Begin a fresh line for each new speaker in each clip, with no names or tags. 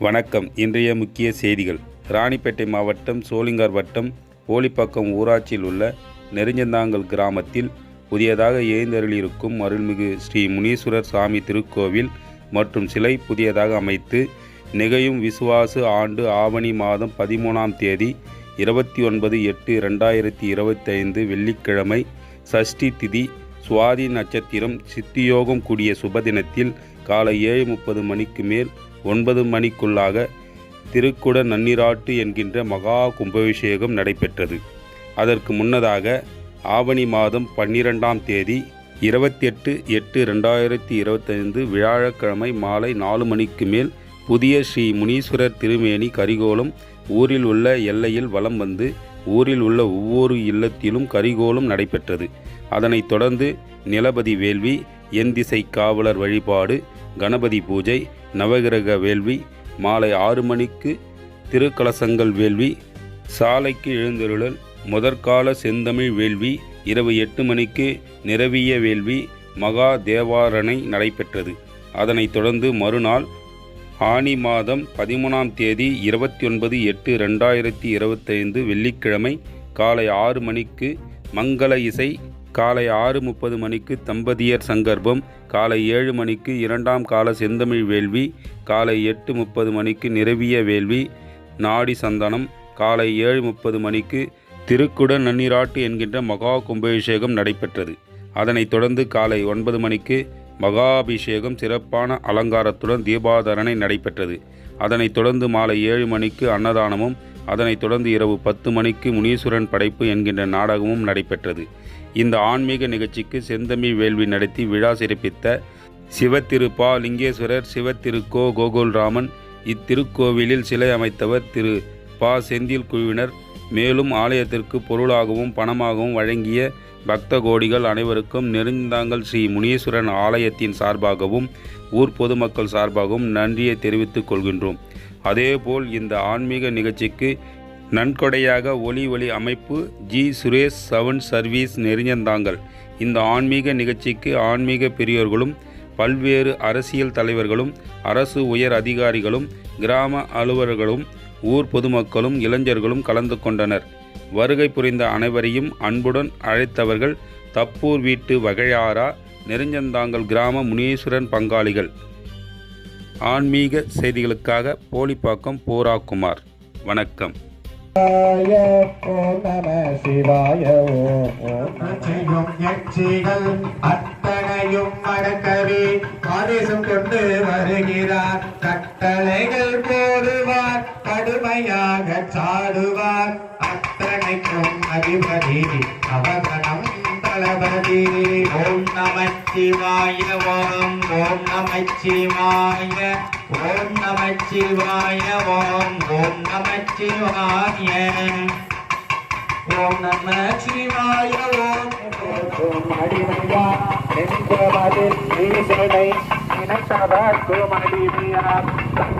வணக்கம். இன்றைய முக்கிய செய்திகள். ராணிப்பேட்டை மாவட்டம் சோளிங்கர் வட்டம் போலிப்பாக்கம் ஊராட்சியில் உள்ள நெருஞ்சந்தாங்கல் கிராமத்தில் புதியதாக எழுந்தருளியிருக்கும் அருள்மிகு ஸ்ரீ முனீஸ்வரர் சாமி திருக்கோவில் மற்றும் சிலை புதியதாக அமைத்து நிகழும் விசுவாசு ஆண்டு ஆவணி மாதம் பதிமூணாம் தேதி இருபத்தி ஒன்பது எட்டு ரெண்டாயிரத்தி இருபத்தைந்து வெள்ளிக்கிழமை சஷ்டி திதி சுவாதி நட்சத்திரம் சித்தியோகம் கூடிய சுபதினத்தில் காலை ஏழு முப்பது மணிக்கு மேல் ஒன்பது மணிக்குள்ளாக திருக்குட நன்னிராட்டு என்கின்ற மகா கும்பாபிஷேகம் நடைபெற்றது. அதற்கு முன்னதாக ஆவணி மாதம் பன்னிரெண்டாம் தேதி இருபத்தி எட்டு எட்டு ரெண்டாயிரத்தி இருபத்தைந்து வியாழக்கிழமை மாலை நாலு மணிக்கு மேல் புதிய ஸ்ரீ முனீஸ்வரர் திருமேனி கரிகோலம் ஊரில் உள்ள எல்லையில் வலம் வந்து ஊரில் உள்ள ஒவ்வொரு இல்லத்திலும் கரிகோலம் நடைபெற்றது. அதனைத் தொடர்ந்து நிலபதி வேள்வி எந்திசை காவலர் வழிபாடு கணபதி பூஜை நவகிரக வேள்வி மாலை ஆறு மணிக்கு திருக்கலசங்கள் வேள்வி சாலைக்கு எழுந்தருளல் முதற்கால செந்தமிழ் வேள்வி இரவு எட்டு மணிக்கு நிரவிய வேள்வி மகா தேவாரணை நடைபெற்றது. அதனைத் தொடர்ந்து மறுநாள் ஆனி மாதம் பதிமூணாம் தேதி இருபத்தி ஒன்பது எட்டு ரெண்டாயிரத்தி இருபத்தைந்து வெள்ளிக்கிழமை காலை ஆறு மணிக்கு மங்கள இசை காலை ஆறு முப்பது மணிக்கு தம்பதியர் சங்கர்ப்பம் காலை ஏழு மணிக்கு இரண்டாம் கால செந்தமிழ் வேள்வி காலை எட்டு முப்பது மணிக்கு நிரவிய வேள்வி நாடி சந்தனம் காலை ஏழு முப்பது மணிக்கு திருக்குட நன்னிராட்டு என்கின்ற மகா கும்பாபிஷேகம் நடைபெற்றது. அதனைத் தொடர்ந்து காலை ஒன்பது மணிக்கு மகாபிஷேகம் சிறப்பான அலங்காரத்துடன் தீபாதரணை நடைபெற்றது. அதனைத் தொடர்ந்து மாலை ஏழு மணிக்கு அன்னதானமும் அதனைத் தொடர்ந்து இரவு பத்து மணிக்கு முனீஸ்வரன் படைப்பு என்கின்ற நாடகமும் நடைபெற்றது. இந்த ஆன்மீக நிகழ்ச்சிக்கு செந்தமிழ் வேள்வி நடத்தி விழா சிறப்பித்த சிவத்திரு பா லிங்கேஸ்வரர் சிவத்திரு கோ கோகுல்ராமன் இத்திருக்கோவிலில் சிலை அமைத்தவர் திரு பா செந்தில் குழுவினர் மேலும் ஆலயத்திற்கு பொருளாகவும் பணமாகவும் வழங்கிய பக்த கோடிகள் அனைவருக்கும் நெருந்தாங்கல் ஸ்ரீ முனீஸ்வரன் ஆலயத்தின் சார்பாகவும் ஊர் பொதுமக்கள் சார்பாகவும் நன்றியை தெரிவித்துக் கொள்கின்றோம். அதேபோல் இந்த ஆன்மீக நிகழ்ச்சிக்கு நன்கொடையாக ஒலி ஒளி அமைப்பு ஜி சுரேஷ் சவன் சர்வீஸ் நெறிஞ்சந்தாங்கள் இந்த ஆன்மீக நிகழ்ச்சிக்கு ஆன்மீக பெரியோர்களும் பல்வேறு அரசியல் தலைவர்களும் அரசு உயர் அதிகாரிகளும் கிராம அலுவலர்களும் ஊர் பொதுமக்களும் இளைஞர்களும் கலந்து கொண்டனர். வருகை புரிந்த அனைவரையும் அன்புடன் அழைத்தவர்கள் தப்பூர் வீட்டு வகையாரா நெருஞ்சந்தாங்கல் கிராம முனீஸ்வரன் பங்காளிகள். ஆன்மீக செய்திகளுக்காக போலிப்பாக்கம் போராக்குமார் வணக்கம்.
சிவாய ஓம் நம சிவாய. ஓம்
யட்சிகள் அத்தனையும் மறக்கவே ஆதேசம் கொண்டு வருகிறார் கட்டளைகள் போடுவார் கடுமையாக சாடுவார். அத்தனைக்கும் அதிபதி அவதனம் தளபதி. ஓம் நமச்சிவாய ஓம். ஓம் நமச்சிவாய ஓம் நமச்சிவாய ஓம் ஓம். நமச்சிவாய ஓம் நம சிவாய. ஓம்
ஓம் அடிமையா நெஞ்சமதில் நீ நினைத்தவர்க்கு மடிமையா கோமடிமையார்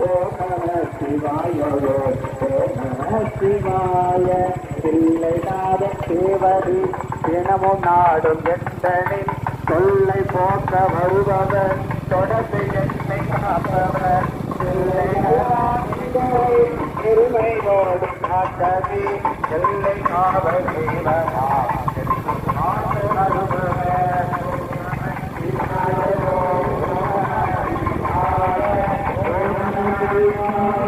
சிவாய நம சிவாய ஓம் நம சிவாய பிள்ளைநாத தேவரி தினமும் நாடும் எத்தனின் தொல்லை போக்க வருபவர் தொடர்ந்து என்னை காப்பவர் எல்லை காவல் Música